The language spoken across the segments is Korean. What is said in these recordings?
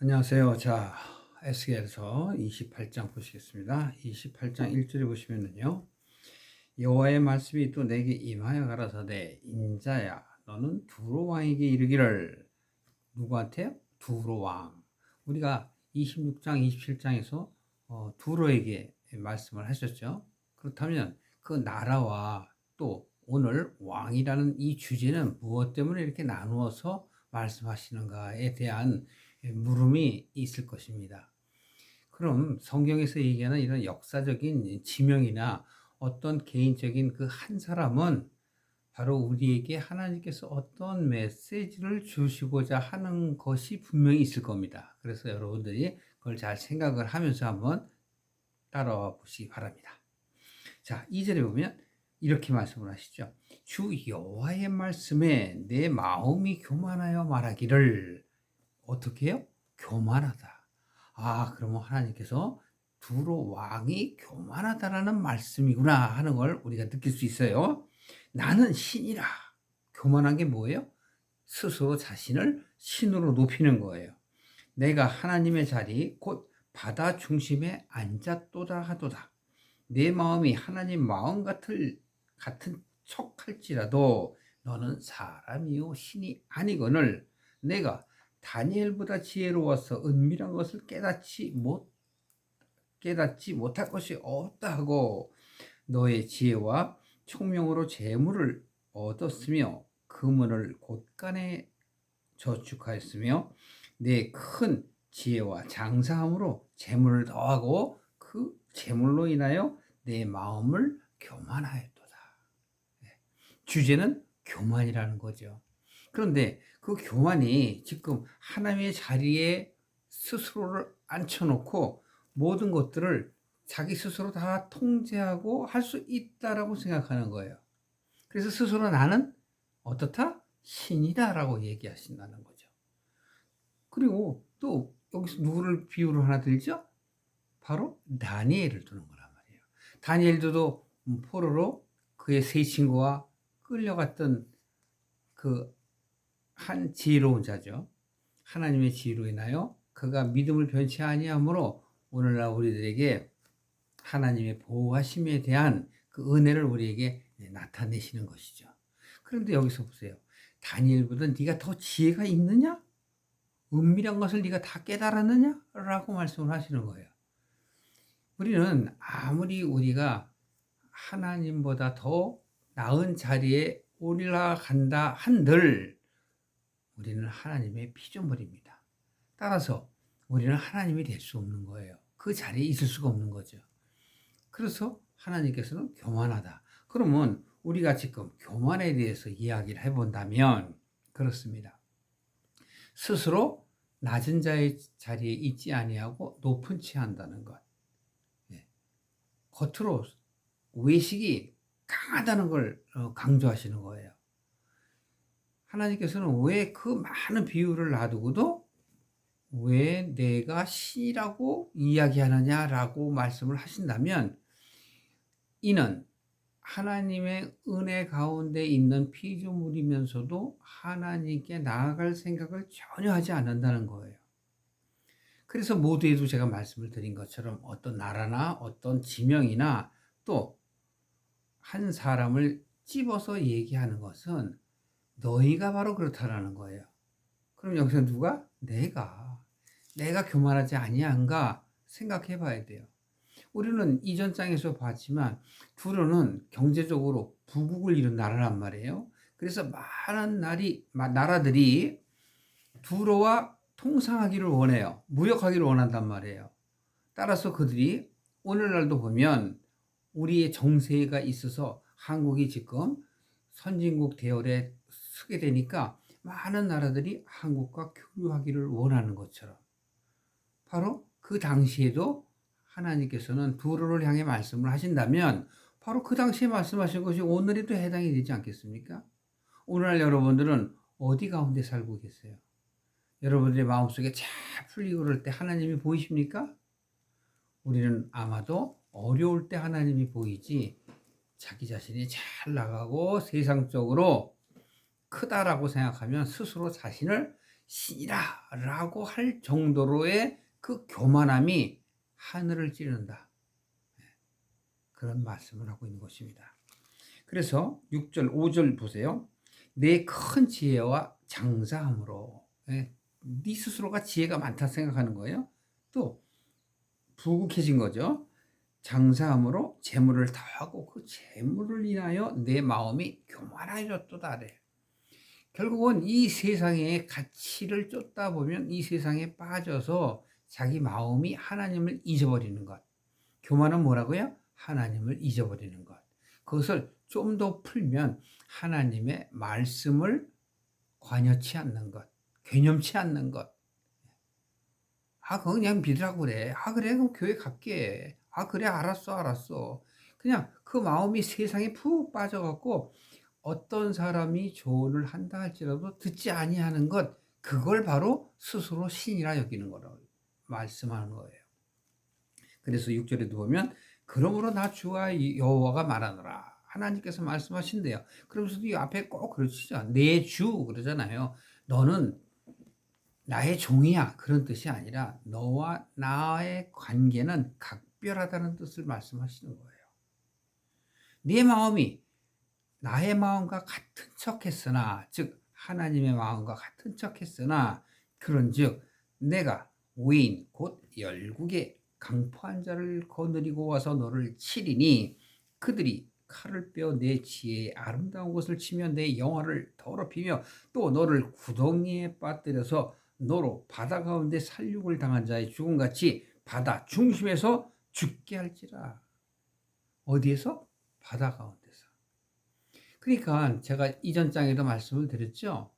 안녕하세요. 자, 에스겔서 28장 보시겠습니다. 28장 1절에 보시면은요. 여호와의 말씀이 또 내게 임하여 가라사대 인자야 너는 두로 왕에게 이르기를 누구한테요? 두로 왕. 우리가 26장 27장에서 어, 두로에게 말씀을 하셨죠. 그렇다면 그 나라와 또 오늘 왕이라는 이 주제는 무엇 때문에 이렇게 나누어서 말씀하시는가에 대한 물음이 있을 것입니다. 그럼 성경에서 얘기하는 이런 역사적인 지명이나 어떤 개인적인 그 한 사람은 바로 우리에게 하나님께서 어떤 메시지를 주시고자 하는 것이 분명히 있을 겁니다. 그래서 여러분들이 그걸 잘 생각을 하면서 한번 따라와 보시기 바랍니다. 자, 2절에 보면 이렇게 말씀을 하시죠. 주 여호와의 말씀에 내 마음이 교만하여 말하기를 어떻게 해요? 교만하다. 아, 그러면 하나님께서 두로 왕이 교만하다라는 말씀이구나 하는 걸 우리가 느낄 수 있어요. 나는 신이라. 교만한 게 뭐예요? 스스로 자신을 신으로 높이는 거예요. 내가 하나님의 자리, 곧 바다 중심에 앉았도다 하도다. 내 마음이 하나님 마음 같을, 같은 척 할지라도 너는 사람이요 신이 아니거늘 내가 다니엘보다 지혜로워서 은밀한 것을 깨닫지 못 깨닫지 못할 것이 없다 하고 너의 지혜와 총명으로 재물을 얻었으며 금은을 곳간에 저축하였으며 내 큰 지혜와 장사함으로 재물을 더하고 그 재물로 인하여 내 마음을 교만하였도다. 네. 주제는 교만이라는 거죠. 그런데 그 교만이 지금 하나님의 자리에 스스로를 앉혀놓고 모든 것들을 자기 스스로 다 통제하고 할 수 있다라고 생각하는 거예요. 그래서 스스로 나는 어떻다? 신이다라고 얘기하신다는 거죠. 그리고 또 여기서 누구를 비유로 하나 들죠? 바로 다니엘을 두는 거란 말이에요. 다니엘도 포로로 그의 세 친구와 끌려갔던 그 한 지혜로운 자죠. 하나님의 지혜로 인하여 그가 믿음을 변치 아니하므로 오늘날 우리들에게 하나님의 보호하심에 대한 그 은혜를 우리에게 나타내시는 것이죠. 그런데 여기서 보세요. 다니엘보다 네가 더 지혜가 있느냐? 은밀한 것을 네가 다 깨달았느냐? 라고 말씀을 하시는 거예요. 우리는 아무리 우리가 하나님보다 더 나은 자리에 올라간다 한들 우리는 하나님의 피조물입니다. 따라서 우리는 하나님이 될 수 없는 거예요. 그 자리에 있을 수가 없는 거죠. 그래서 하나님께서는 교만하다. 그러면 우리가 지금 교만에 대해서 이야기를 해본다면 그렇습니다. 스스로 낮은 자의 자리에 있지 아니하고 높은 취한다는 것. 예. 겉으로 외식이 강하다는 걸 어, 강조하시는 거예요. 하나님께서는 왜 그 많은 비유를 놔두고도 왜 내가 신이라고 이야기하느냐라고 말씀을 하신다면 이는 하나님의 은혜 가운데 있는 피조물이면서도 하나님께 나아갈 생각을 전혀 하지 않는다는 거예요. 그래서 모두에도 제가 말씀을 드린 것처럼 어떤 나라나 어떤 지명이나 또 한 사람을 찝어서 얘기하는 것은 너희가 바로 그렇다라는 거예요. 그럼 여기서 누가? 내가. 내가 교만하지 아니한가 생각해 봐야 돼요. 우리는 이전 장에서 봤지만 두로는 경제적으로 부국을 이룬 나라란 말이에요. 그래서 많은 나리, 나라들이 두로와 통상하기를 원해요. 무역하기를 원한단 말이에요. 따라서 그들이 오늘날도 보면 우리의 정세가 있어서 한국이 지금 선진국 대열에 서게 되니까 많은 나라들이 한국과 교류하기를 원하는 것처럼 바로 그 당시에도 하나님께서는 두로를 향해 말씀을 하신다면 바로 그 당시에 말씀하신 것이 오늘에도 해당이 되지 않겠습니까? 오늘날 여러분들은 어디 가운데 살고 계세요? 여러분들의 마음속에 잘 풀리고 그럴 때 하나님이 보이십니까? 우리는 아마도 어려울 때 하나님이 보이지 자기 자신이 잘 나가고 세상적으로 크다라고 생각하면 스스로 자신을 신이라라고 할 정도로의 그 교만함이 하늘을 찌른다. 예, 그런 말씀을 하고 있는 것입니다. 그래서 6절, 5절 보세요. 내 큰 지혜와 장사함으로 예, 네 스스로가 지혜가 많다 생각하는 거예요. 또 부국해진 거죠. 장사함으로 재물을 더하고 그 재물을 인하여 내 마음이 교만해졌도다래. 결국은 이 세상의 가치를 쫓다 보면 이 세상에 빠져서 자기 마음이 하나님을 잊어버리는 것. 교만은 뭐라고요? 하나님을 잊어버리는 것. 그것을 좀 더 풀면 하나님의 말씀을 관여치 않는 것, 개념치 않는 것. 아, 그거 그냥 믿으라고 그래. 아, 그래, 그럼 교회 갈게. 아, 그래, 알았어, 알았어. 그냥 그 마음이 세상에 푹 빠져갖고 어떤 사람이 조언을 한다 할지라도 듣지 아니하는 것, 그걸 바로 스스로 신이라 여기는 거라고 말씀하는 거예요. 그래서 6절에도 보면 그러므로 나 주와 여호와가 말하노라. 하나님께서 말씀하신대요. 그러면서도 이 앞에 꼭 그러시죠. 내 주 그러잖아요. 너는 나의 종이야. 그런 뜻이 아니라 너와 나의 관계는 각별하다는 뜻을 말씀하시는 거예요. 네 마음이 나의 마음과 같은 척 했으나, 즉, 하나님의 마음과 같은 척 했으나, 그런 즉, 내가 외인, 곧 열국의 강포한 자를 거느리고 와서 너를 치리니, 그들이 칼을 빼어 내 지혜의 아름다운 것을 치며 내 영화를 더럽히며 또 너를 구덩이에 빠뜨려서 너로 바다 가운데 살육을 당한 자의 죽음같이 바다 중심에서 죽게 할지라. 어디에서? 바다 가운데서. 그러니까 제가 이전 장에도 말씀을 드렸죠.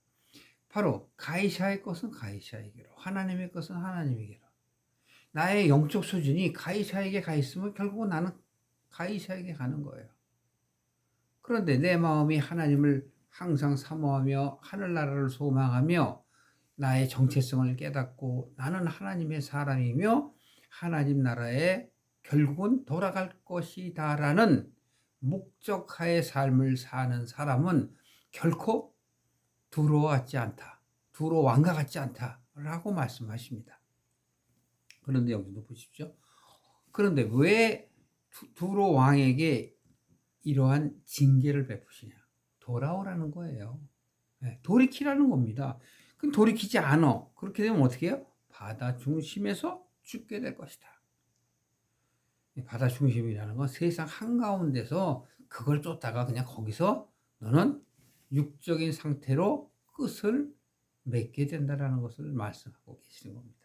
바로 가이샤의 것은 가이샤에게로, 하나님의 것은 하나님에게로. 나의 영적 수준이 가이샤에게 가 있으면 결국은 나는 가이샤에게 가는 거예요. 그런데 내 마음이 하나님을 항상 사모하며 하늘나라를 소망하며 나의 정체성을 깨닫고 나는 하나님의 사람이며 하나님 나라에 결국은 돌아갈 것이다라는 목적하의 삶을 사는 사람은 결코 두로 같지 않다. 두로 왕과 같지 않다라고 말씀하십니다. 그런데 여기도 보십시오. 그런데 왜 두로 왕에게 이러한 징계를 베푸시냐? 돌아오라는 거예요. 네, 돌이키라는 겁니다. 그럼 돌이키지 않아. 그렇게 되면 어떻게 해요? 바다 중심에서 죽게 될 것이다. 바다 중심이라는 건 세상 한가운데서 그걸 쫓다가 그냥 거기서 너는 육적인 상태로 끝을 맺게 된다라는 것을 말씀하고 계시는 겁니다.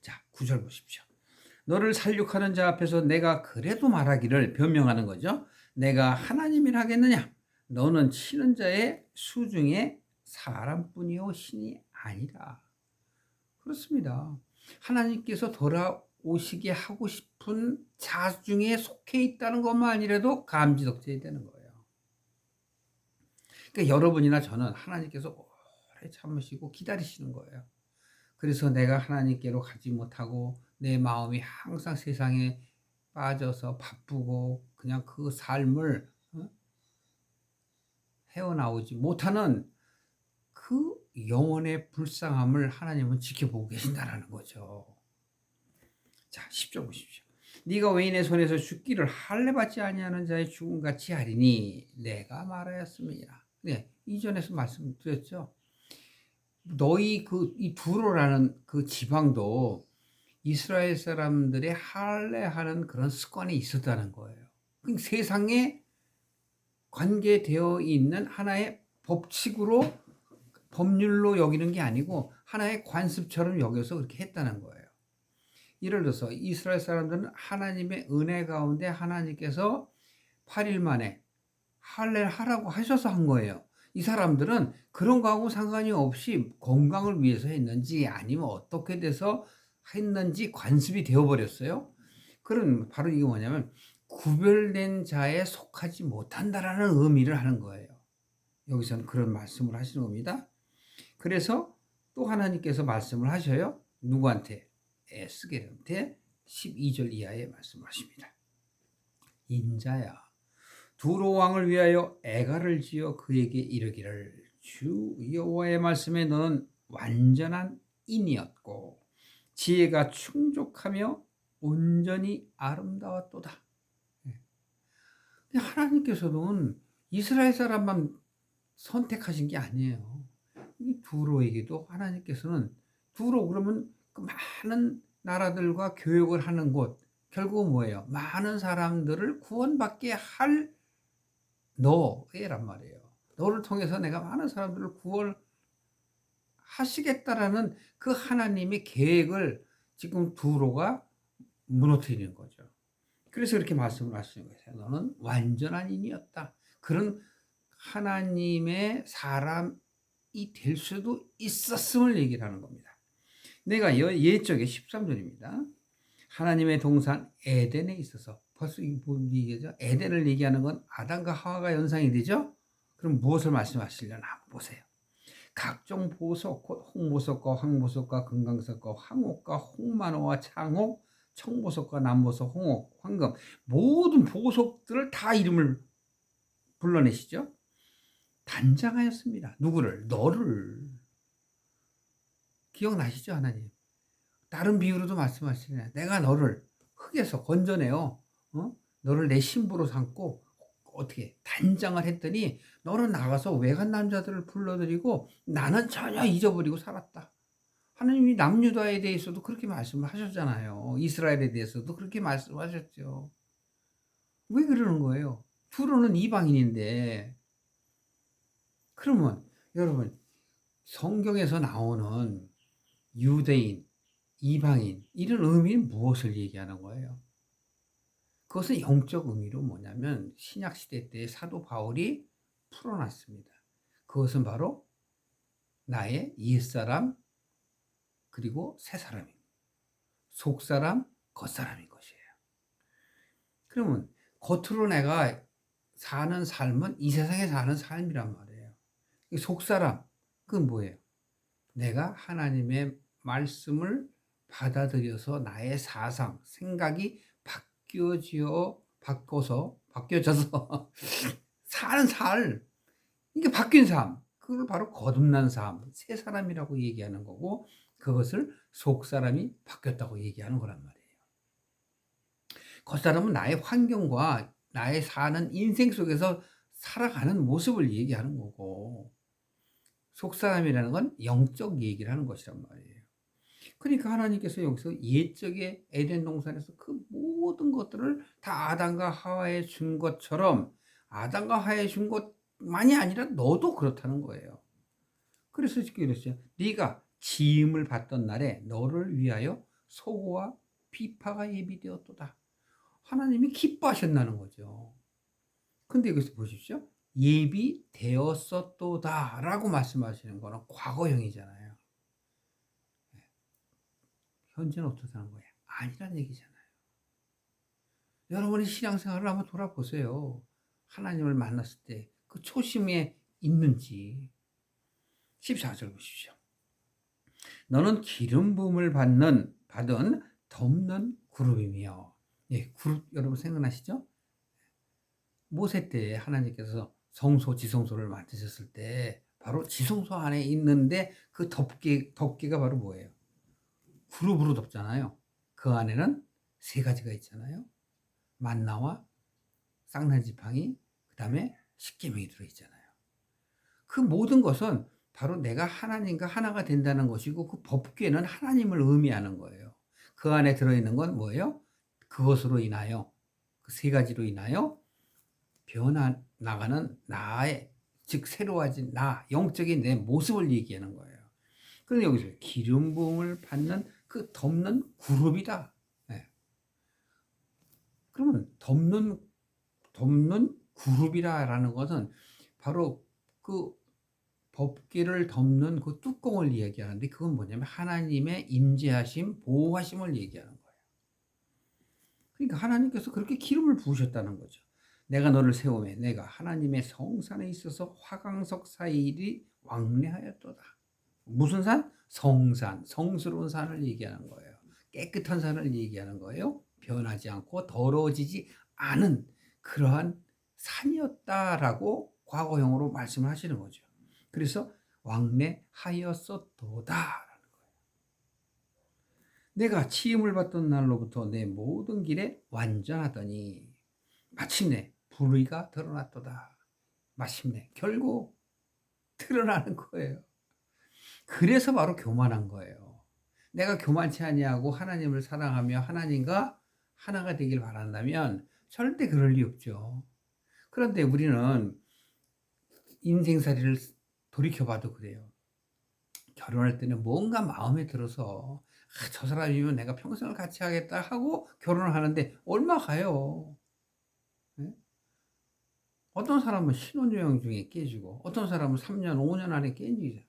자, 구절 보십시오. 너를 살육하는 자 앞에서 내가 그래도 말하기를 변명하는 거죠. 내가 하나님이라 하겠느냐? 너는 치는 자의 수중에 사람뿐이요 신이 아니라. 그렇습니다. 하나님께서 돌아 오시게 하고 싶은 자 중에 속해 있다는 것만 아니라도 감지덕져야 되는 거예요. 그러니까 여러분이나 저는 하나님께서 오래 참으시고 기다리시는 거예요. 그래서 내가 하나님께로 가지 못하고 내 마음이 항상 세상에 빠져서 바쁘고 그냥 그 삶을 어? 헤어나오지 못하는 그 영혼의 불쌍함을 하나님은 지켜보고 계신다라는 거죠. 자, 10절 보십시오. 네가 외인의 손에서 죽기를 할례 받지 아니하는 자의 죽음 같이 하리니 내가 말하였습니다. 네, 이전에서 말씀드렸죠. 너희 그 이 두로라는 그 지방도 이스라엘 사람들의 할례하는 그런 습관이 있었다는 거예요. 그 세상에 관계되어 있는 하나의 법칙으로 법률로 여기는 게 아니고 하나의 관습처럼 여겨서 그렇게 했다는 거예요. 예를 들어서 이스라엘 사람들은 하나님의 은혜 가운데 하나님께서 8일 만에 할례를 하라고 하셔서 한 거예요. 이 사람들은 그런 거하고 상관이 없이 건강을 위해서 했는지 아니면 어떻게 돼서 했는지 관습이 되어버렸어요. 그런 바로 이게 뭐냐면 구별된 자에 속하지 못한다라는 의미를 하는 거예요. 여기서는 그런 말씀을 하시는 겁니다. 그래서 또 하나님께서 말씀을 하셔요. 누구한테? 에스겔한테 12절 이하에 말씀하십니다. 인자야 두로 왕을 위하여 애가를 지어 그에게 이르기를 주 여호와의 말씀에 너는 완전한 인이었고 지혜가 충족하며 온전히 아름다웠도다. 예. 하나님께서는 이스라엘 사람만 선택하신 게 아니에요. 이 두로에게도 하나님께서는 두로 그러면 그 많은 나라들과 교역을 하는 곳 결국은 뭐예요? 많은 사람들을 구원받게 할 너애란 말이에요. 너를 통해서 내가 많은 사람들을 구원하시겠다라는 그 하나님의 계획을 지금 두로가 무너뜨리는 거죠. 그래서 이렇게 말씀을 하시는 거예요. 너는 완전한 인이었다. 그런 하나님의 사람이 될 수도 있었음을 얘기를 하는 겁니다. 내가 예적의 13절입니다. 하나님의 동산 에덴에 있어서 벌써 뭔 얘기죠? 에덴을 얘기하는 건 아담과 하와가 연상이 되죠? 그럼 무엇을 말씀하시려나 보세요. 각종 보석, 곧 홍보석과 황보석과 금강석과 황옥과 홍만호와 창옥, 청보석과 남보석, 홍옥, 황금 모든 보석들을 다 이름을 불러내시죠. 단장하였습니다. 누구를? 너를. 기억나시죠, 하나님? 다른 비유로도 말씀하시네. 내가 너를 흙에서 건져내어 어? 너를 내 신부로 삼고 어떻게 단장을 했더니 너는 나가서 외간 남자들을 불러들이고 나는 전혀 잊어버리고 살았다. 하나님이 남유다에 대해서도 그렇게 말씀을 하셨잖아요. 이스라엘에 대해서도 그렇게 말씀하셨죠. 왜 그러는 거예요? 두로는 이방인인데 그러면 여러분 성경에서 나오는 유대인, 이방인 이런 의미는 무엇을 얘기하는 거예요? 그것은 영적 의미로 뭐냐면 신약 시대 때 사도 바울이 풀어놨습니다. 그것은 바로 나의 옛사람 그리고 새사람입니다. 속사람, 겉사람인 것이에요. 그러면 겉으로 내가 사는 삶은 이 세상에 사는 삶이란 말이에요. 속사람, 그건 뭐예요? 내가 하나님의 말씀을 받아들여서 나의 사상, 생각이 바뀌어지어 바꿔서 바뀌어져서 사는 살 이게 바뀐 삶 그걸 바로 거듭난 삶, 새 사람이라고 얘기하는 거고 그것을 속 사람이 바뀌었다고 얘기하는 거란 말이에요. 겉사람은 나의 환경과 나의 사는 인생 속에서 살아가는 모습을 얘기하는 거고 속 사람이라는 건 영적 얘기를 하는 것이란 말이에요. 그러니까 하나님께서 여기서 옛적의 에덴 동산에서 그 모든 것들을 다 아담과 하와에 준 것처럼 아담과 하와에 준 것만이 아니라 너도 그렇다는 거예요. 그래서 이렇게 그랬어요. 네가 지음을 받던 날에 너를 위하여 소고와 비파가 예비되었도다. 하나님이 기뻐하셨다는 거죠. 근데 여기서 보십시오. 예비되었었도다 라고 말씀하시는 거는 과거형이잖아요. 네. 현재는 어떻다는 거예요? 아니란 얘기잖아요. 여러분의 신앙생활을 한번 돌아보세요. 하나님을 만났을 때 그 초심에 있는지. 14절 보십시오. 너는 기름 부음을 받는 받은 덮는 그룹이며 예, 그룹 여러분 생각나시죠? 모세 때 하나님께서 성소 지성소를 만드셨을 때 바로 지성소 안에 있는데 그 덮개 덮개가 바로 뭐예요? 그룹으로 덮잖아요. 그 안에는 세 가지가 있잖아요. 만나와 쌍난 지팡이 그 다음에 십계명이 들어 있잖아요. 그 모든 것은 바로 내가 하나님과 하나가 된다는 것이고 그 법궤는 하나님을 의미하는 거예요. 그 안에 들어있는 건 뭐예요? 그것으로 인하여 그 세 가지로 인하여 변화 나가는 나의 즉 새로워진 나 영적인 내 모습을 얘기하는 거예요. 그런데 여기서 기름 부음을 받는 그 덮는 그룹이다. 네. 그러면 덮는 덮는 그룹이라라는 것은 바로 그 법기를 덮는 그 뚜껑을 이야기하는데 그건 뭐냐면 하나님의 임재하심, 보호하심을 얘기하는 거예요. 그러니까 하나님께서 그렇게 기름을 부으셨다는 거죠. 내가 너를 세우매 내가 하나님의 성산에 있어서 화강석 사이리 왕래하였도다. 무슨 산? 성산, 성스러운 산을 얘기하는 거예요. 깨끗한 산을 얘기하는 거예요. 변하지 않고 더러워지지 않은 그러한 산이었다라고 과거형으로 말씀을 하시는 거죠. 그래서 왕래 하였었도다. 내가 치임을 받던 날로부터 내 모든 길에 완전하더니 마침내 불의가 드러났도다. 마침내 결국 드러나는 거예요. 그래서 바로 교만한 거예요. 내가 교만치 아니하고 하나님을 사랑하며 하나님과 하나가 되길 바란다면 절대 그럴 리 없죠. 그런데 우리는 인생살이를 돌이켜봐도 그래요. 결혼할 때는 뭔가 마음에 들어서 아, 저 사람이면 내가 평생을 같이 하겠다 하고 결혼을 하는데 얼마 가요. 네? 어떤 사람은 신혼여행 중에 깨지고 어떤 사람은 3년, 5년 안에 깨지죠.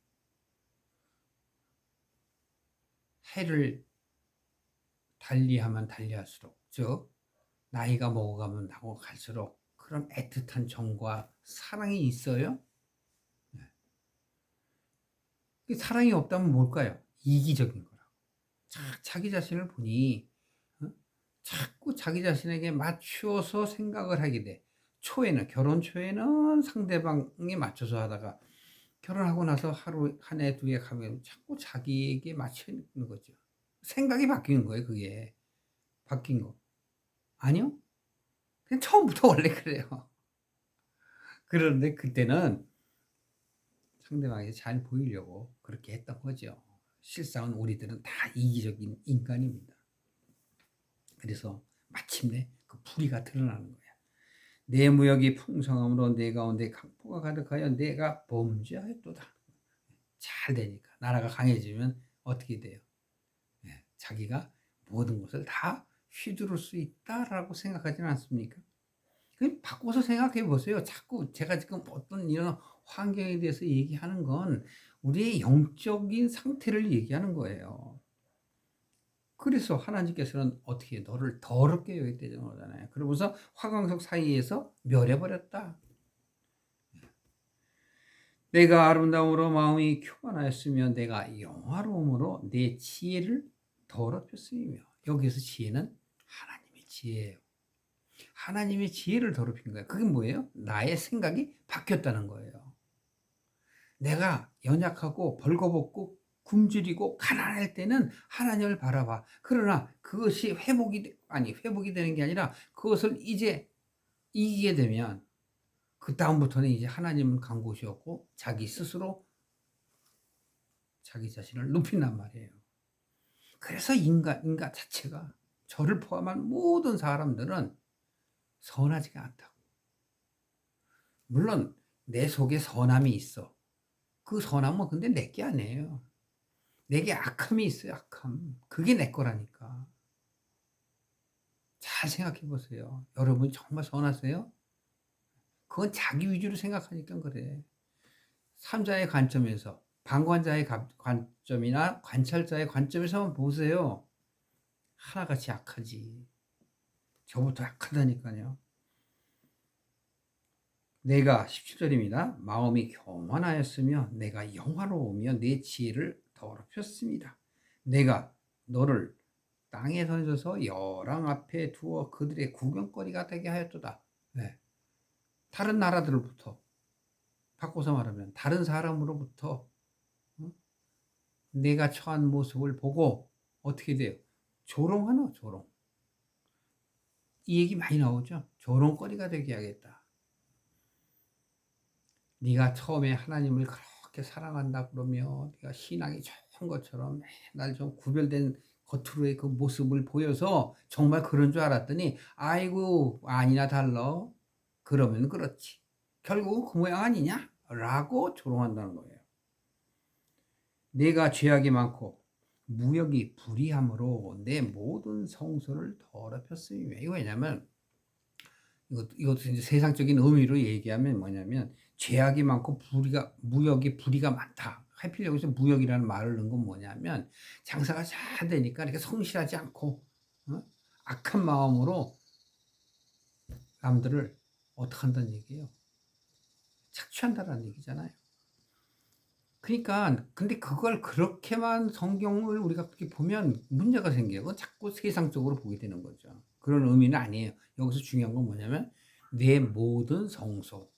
해를 달리하면 달리할수록 즉 나이가 먹어가면 나고 갈수록 그런 애틋한 정과 사랑이 있어요. 네. 사랑이 없다면 뭘까요? 이기적인 거라고. 자 기 자신을 보니 어? 자꾸 자기 자신에게 맞추어서 생각을 하게 돼. 초에는 결혼 초에는 상대방에 맞춰서 하다가 결혼하고 나서 하루 한 해 두 해 가면 자꾸 자기에게 맞춰 있는 거죠. 생각이 바뀌는 거예요, 그게. 바뀐 거. 아니요? 그냥 처음부터 원래 그래요. 그런데 그때는 상대방에게 잘 보이려고 그렇게 했던 거죠. 실상은 우리들은 다 이기적인 인간입니다. 그래서 마침내 그 불의가 드러나는 거야. 내 무역이 풍성함으로 내 가운데 강포가 가득하여 내가 범죄하였도다. 잘 되니까 나라가 강해지면 어떻게 돼요? 네, 자기가 모든 것을 다 휘두를 수 있다라고 생각하지는 않습니까? 그 바꿔서 생각해 보세요. 자꾸 제가 지금 어떤 이런 환경에 대해서 얘기하는 건 우리의 영적인 상태를 얘기하는 거예요. 그래서 하나님께서는 어떻게 너를 더럽게 여겼다는 거잖아요. 그러면서 화광석 사이에서 멸해버렸다. 내가 아름다움으로 마음이 교만하였으며 내가 영화로움으로 내 지혜를 더럽혔으며 여기서 지혜는 하나님의 지혜예요. 하나님의 지혜를 더럽힌 거예요. 그게 뭐예요? 나의 생각이 바뀌었다는 거예요. 내가 연약하고 벌거벗고 굶주리고 가난할 때는 하나님을 바라봐. 그러나 그것이 회복이 아니 회복이 되는 게 아니라 그것을 이제 이기게 되면 그 다음부터는 이제 하나님은 간 곳이었고 자기 스스로 자기 자신을 높인단 말이에요. 그래서 인간 인간 자체가 저를 포함한 모든 사람들은 선하지가 않다고. 물론 내 속에 선함이 있어. 그 선함은 근데 내 게 아니에요. 내게 악함이 있어요, 악함. 그게 내 거라니까. 잘 생각해 보세요. 여러분 정말 선하세요? 그건 자기 위주로 생각하니까 그래. 삼자의 관점에서, 방관자의 관점이나 관찰자의 관점에서 한번 보세요. 하나같이 약하지. 저부터 약하다니까요. 내가 17절입니다. 마음이 교만하였으며 내가 영화로우며 내 지혜를 더럽혔습니다. 내가 너를 땅에 던져서 여랑 앞에 두어 그들의 구경거리가 되게 하였도다. 네. 다른 나라들로부터 바꿔서 말하면 다른 사람으로부터 어? 내가 처한 모습을 보고 어떻게 돼요? 조롱하나 조롱. 이 얘기 많이 나오죠. 조롱거리가 되게 하겠다. 네가 처음에 하나님을 그렇게 사랑한다 그러면 네가 신앙이 좋은 것처럼 맨날 좀 구별된 겉으로의 그 모습을 보여서 정말 그런 줄 알았더니 아이고 아니나 달러. 그러면 그렇지. 결국 그 모양 아니냐? 라고 조롱한다는 거예요. 내가 죄악이 많고 무역이 불의함으로 내 모든 성소를 더럽혔으며 이거 왜냐면 이것 이것도 이제 세상적인 의미로 얘기하면 뭐냐면 죄악이 많고 불의가 무역이 불의가 많다. 하필 여기서 무역이라는 말을 넣은 건 뭐냐면 장사가 잘 되니까 이렇게 성실하지 않고 어? 악한 마음으로 남들을 어떻게 한다는 얘기예요. 착취한다는 얘기잖아요. 그러니까 근데 그걸 그렇게만 성경을 우리가 보면 문제가 생겨요. 자꾸 세상적으로 보게 되는 거죠. 그런 의미는 아니에요. 여기서 중요한 건 뭐냐면 내 모든 성소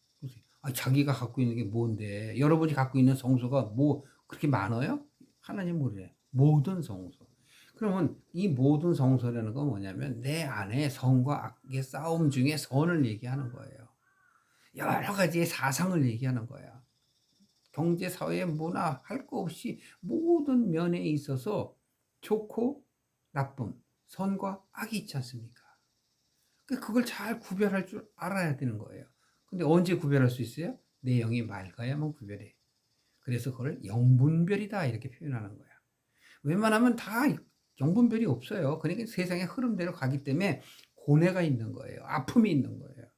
아, 자기가 갖고 있는 게 뭔데? 여러분이 갖고 있는 성소가 뭐 그렇게 많아요? 하나님 모르래. 모든 성소. 그러면 이 모든 성소라는 건 뭐냐면 내 안에 선과 악의 싸움 중에 선을 얘기하는 거예요. 여러 가지의 사상을 얘기하는 거야. 경제, 사회, 문화 할 거 없이 모든 면에 있어서 좋고 나쁨, 선과 악이 있지 않습니까? 그러니까 그걸 잘 구별할 줄 알아야 되는 거예요. 근데 언제 구별할 수 있어요? 내 영이 맑아야만 구별해. 그래서 그걸 영분별이다 이렇게 표현하는 거야. 웬만하면 다 영분별이 없어요. 그러니까 세상의 흐름대로 가기 때문에 고뇌가 있는 거예요. 아픔이 있는 거예요.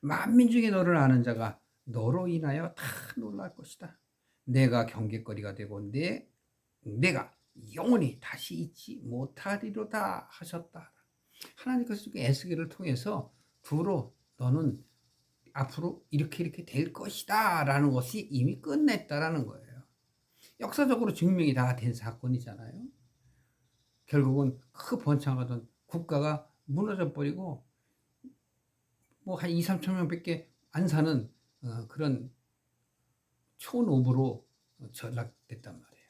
만민 중에 너를 아는 자가 너로 인하여 다 놀랄 것이다. 내가 경계거리가 되고 내 내가 영원히 다시 잊지 못하리로다 하셨다. 하나님께서 에스겔을 통해서 두로 너는 앞으로 이렇게 이렇게 될 것이다 라는 것이 이미 끝냈다라는 거예요. 역사적으로 증명이 다 된 사건이잖아요. 결국은 크 번창하던 국가가 무너져 버리고 뭐 한 2, 3천 명밖에 안 사는 어, 그런 초노부로 전락됐단 말이에요.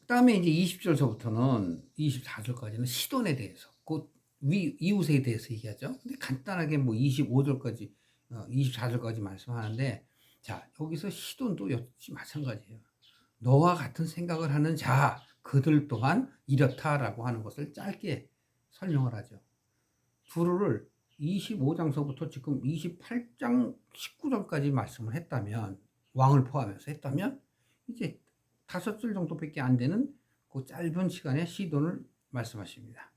그 다음에 이제 20절서부터는 24절까지는 시돈에 대해서 곧 위, 이웃에 대해서 얘기하죠. 근데 간단하게 뭐 25절까지 어, 24절까지 말씀하는데 자 여기서 시돈도 역시 마찬가지예요. 너와 같은 생각을 하는 자 그들 또한 이렇다라고 하는 것을 짧게 설명을 하죠. 두루를 25장서부터 지금 28장 19절까지 말씀을 했다면 왕을 포함해서 했다면 이제 다섯 줄 정도밖에 안 되는 그 짧은 시간에 시돈을 말씀하십니다.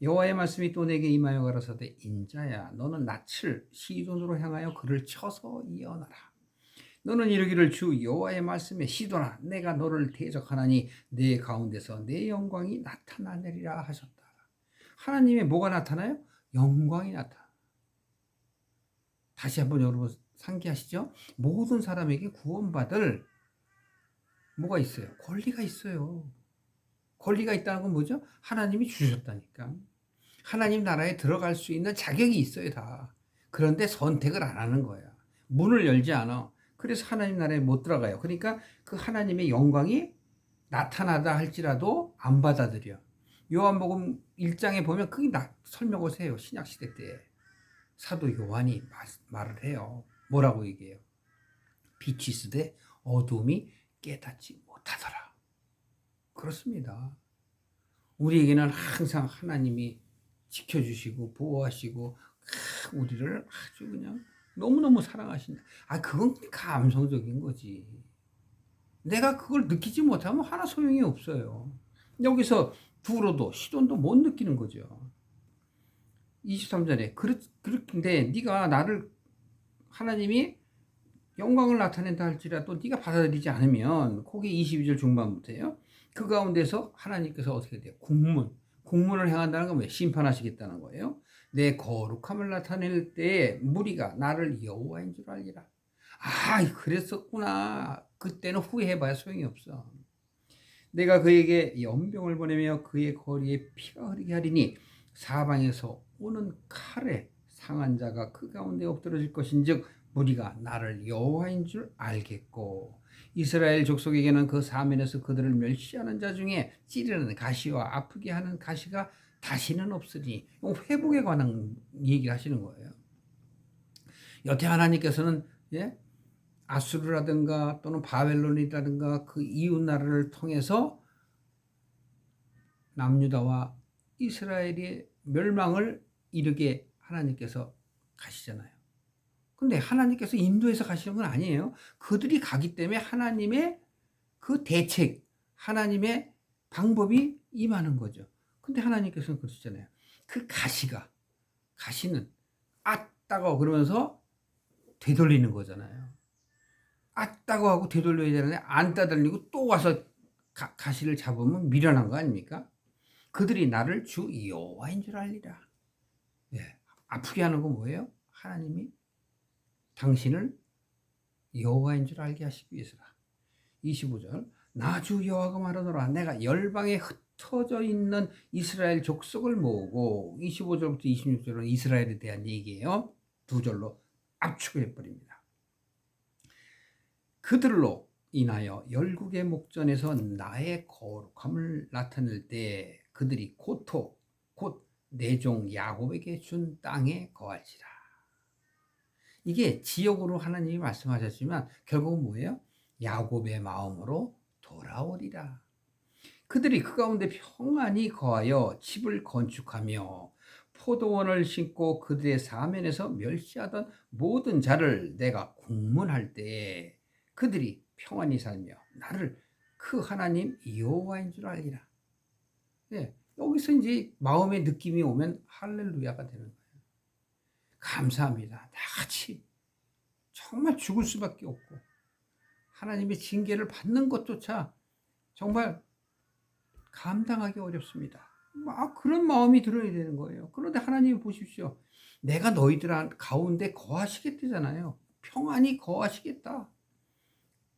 여호와의 말씀이 또 내게 임하여 가라사대 인자야 너는 낯을 시돈으로 향하여 그를 쳐서 이어나라. 너는 이르기를 주 여호와의 말씀에 시돈아 내가 너를 대적하나니 내 가운데서 내 영광이 나타나리라 하셨다. 하나님의 뭐가 나타나요? 영광이 나타. 다시 한번 여러분 상기하시죠? 모든 사람에게 구원받을 뭐가 있어요? 권리가 있어요. 권리가 있다는 건 뭐죠? 하나님이 주셨다니까. 하나님 나라에 들어갈 수 있는 자격이 있어요, 다. 그런데 선택을 안 하는 거야. 문을 열지 않아. 그래서 하나님 나라에 못 들어가요. 그러니까 그 하나님의 영광이 나타나다 할지라도 안 받아들여. 요한복음 1장에 보면 그게 나, 설명을 해요. 신약시대 때. 사도 요한이 말을 해요. 뭐라고 얘기해요? 빛이 있으되 어둠이 깨닫지 못하더라. 그렇습니다. 우리에게는 항상 하나님이 지켜주시고 보호하시고 우리를 아주 그냥 너무너무 사랑하신다. 아 그건 감성적인 거지. 내가 그걸 느끼지 못하면 하나 소용이 없어요. 여기서 두로도 시돈도 못 느끼는 거죠. 23절에 그렇, 그렇데 네가 나를 하나님이 영광을 나타낸다 할지라도 네가 받아들이지 않으면 거기 22절 중반부터요. 그 가운데서 하나님께서 어떻게 돼요? 국문. 국문을 행한다는 건 왜? 심판하시겠다는 거예요. 내 거룩함을 나타낼 때에 무리가 나를 여호와인 줄 알리라. 아, 그랬었구나. 그때는 후회해봐야 소용이 없어. 내가 그에게 연병을 보내며 그의 거리에 피가 흐르게 하리니 사방에서 오는 칼에 상한 자가 그 가운데 엎드러질 것인즉 무리가 나를 여호와인 줄 알겠고 이스라엘 족속에게는 그 사면에서 그들을 멸시하는 자 중에 찌르는 가시와 아프게 하는 가시가 다시는 없으니 회복에 관한 얘기를 하시는 거예요. 여태 하나님께서는 예? 아수르라든가 또는 바벨론이라든가 그 이웃 나라를 통해서 남유다와 이스라엘의 멸망을 이르게 하나님께서 가시잖아요. 근데 하나님께서 인도해서 가시는 건 아니에요. 그들이 가기 때문에 하나님의 그 대책, 하나님의 방법이 임하는 거죠. 근데 하나님께서는 그러시잖아요. 그 가시가, 가시는 아따고 그러면서 되돌리는 거잖아요. 아따고 하고 되돌려야 되는데 안 따돌리고 또 와서 가, 가시를 잡으면 미련한 거 아닙니까? 그들이 나를 주 여호와인 줄 알리라. 예, 아프게 하는 건 뭐예요? 하나님이 당신을 여호와인 줄 알게 하시기 위해서라. 25절 나주 여호와가 말하노라 내가 열방에 흩어져 있는 이스라엘 족속을 모으고 25절부터 26절은 이스라엘에 대한 얘기예요. 두 절로 압축을 해버립니다. 그들로 인하여 열국의 목전에서 나의 거룩함을 나타낼 때 그들이 고토 곧 내종 야곱에게 준 땅에 거할지라. 이게 지역으로 하나님이 말씀하셨지만 결국은 뭐예요? 야곱의 마음으로 돌아오리라. 그들이 그 가운데 평안히 거하여 집을 건축하며 포도원을 심고 그들의 사면에서 멸시하던 모든 자를 내가 공문할 때에 그들이 평안히 살며 나를 그 하나님 여호와인 줄 알리라. 네, 여기서 이제 마음의 느낌이 오면 할렐루야가 되는 거예요. 감사합니다. 나같이 정말 죽을 수밖에 없고 하나님의 징계를 받는 것조차 정말 감당하기 어렵습니다. 막 그런 마음이 들어야 되는 거예요. 그런데 하나님이 보십시오. 내가 너희들 가운데 거하시겠다잖아요. 평안히 거하시겠다.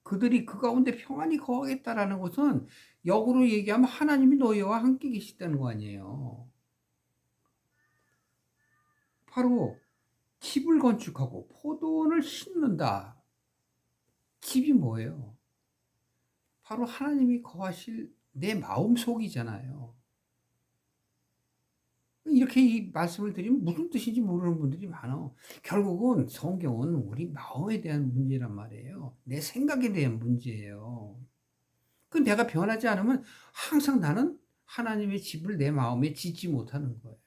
그들이 그 가운데 평안히 거하겠다라는 것은 역으로 얘기하면 하나님이 너희와 함께 계시다는 거 아니에요. 바로 집을 건축하고 포도원을 심는다. 집이 뭐예요? 바로 하나님이 거하실 내 마음 속이잖아요. 이렇게 이 말씀을 드리면 무슨 뜻인지 모르는 분들이 많아. 결국은 성경은 우리 마음에 대한 문제란 말이에요. 내 생각에 대한 문제예요. 그 내가 변하지 않으면 항상 나는 하나님의 집을 내 마음에 짓지 못하는 거예요.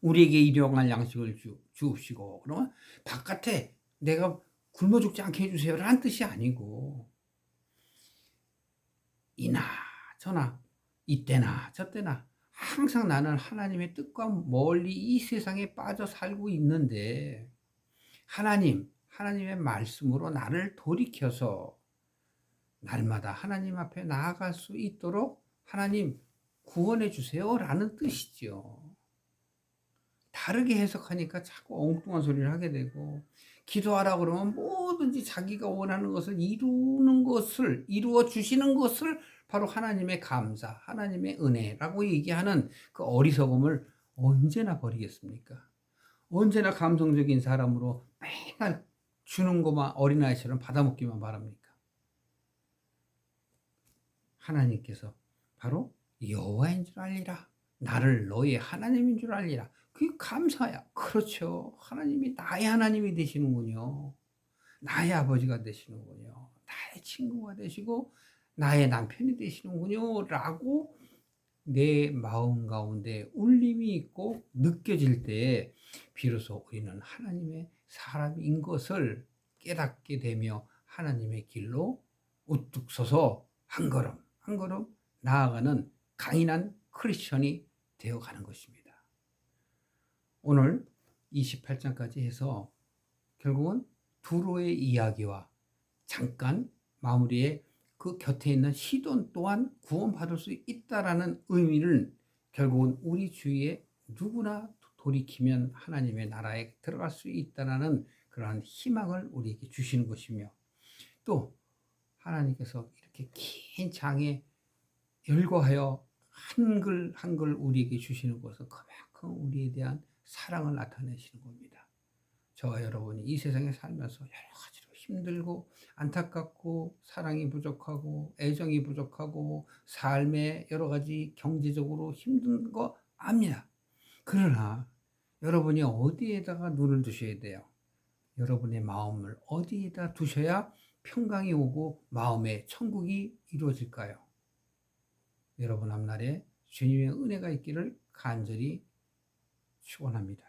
우리에게 일용할 양식을 주, 주옵시고 그러면 바깥에 내가 굶어 죽지 않게 해주세요라는 뜻이 아니고 이나 저나 이때나 저때나 항상 나는 하나님의 뜻과 멀리 이 세상에 빠져 살고 있는데 하나님 하나님의 말씀으로 나를 돌이켜서 날마다 하나님 앞에 나아갈 수 있도록 하나님 구원해 주세요라는 뜻이죠. 다르게 해석하니까 자꾸 엉뚱한 소리를 하게 되고 기도하라 그러면 뭐든지 자기가 원하는 것을 이루는 것을 이루어 주시는 것을 바로 하나님의 감사, 하나님의 은혜라고 얘기하는 그 어리석음을 언제나 버리겠습니까? 언제나 감성적인 사람으로 맨날 주는 것만 어린아이처럼 받아먹기만 바랍니까? 하나님께서 바로 여호와인 줄 알리라. 나를 너의 하나님인 줄 알리라. 그게 감사야. 그렇죠. 하나님이 나의 하나님이 되시는군요. 나의 아버지가 되시는군요. 나의 친구가 되시고 나의 남편이 되시는군요. 라고 내 마음 가운데 울림이 있고 느껴질 때 비로소 우리는 하나님의 사람인 것을 깨닫게 되며 하나님의 길로 우뚝 서서 한 걸음 한 걸음 나아가는 강인한 크리스천이 되어가는 것입니다. 오늘 28장까지 해서 결국은 두로의 이야기와 잠깐 마무리에 그 곁에 있는 시돈 또한 구원받을 수 있다라는 의미를 결국은 우리 주위에 누구나 돌이키면 하나님의 나라에 들어갈 수 있다라는 그러한 희망을 우리에게 주시는 것이며 또 하나님께서 이렇게 긴 장에 열거하여 한글 한글 우리에게 주시는 것은 그만큼 우리에 대한 사랑을 나타내시는 겁니다. 저와 여러분이 이 세상에 살면서 여러 가지로 힘들고 안타깝고 사랑이 부족하고 애정이 부족하고 삶에 여러 가지 경제적으로 힘든 거 압니다. 그러나 여러분이 어디에다가 눈을 두셔야 돼요? 여러분의 마음을 어디에다 두셔야 평강이 오고 마음의 천국이 이루어질까요? 여러분 앞날에 주님의 은혜가 있기를 간절히 축원합니다.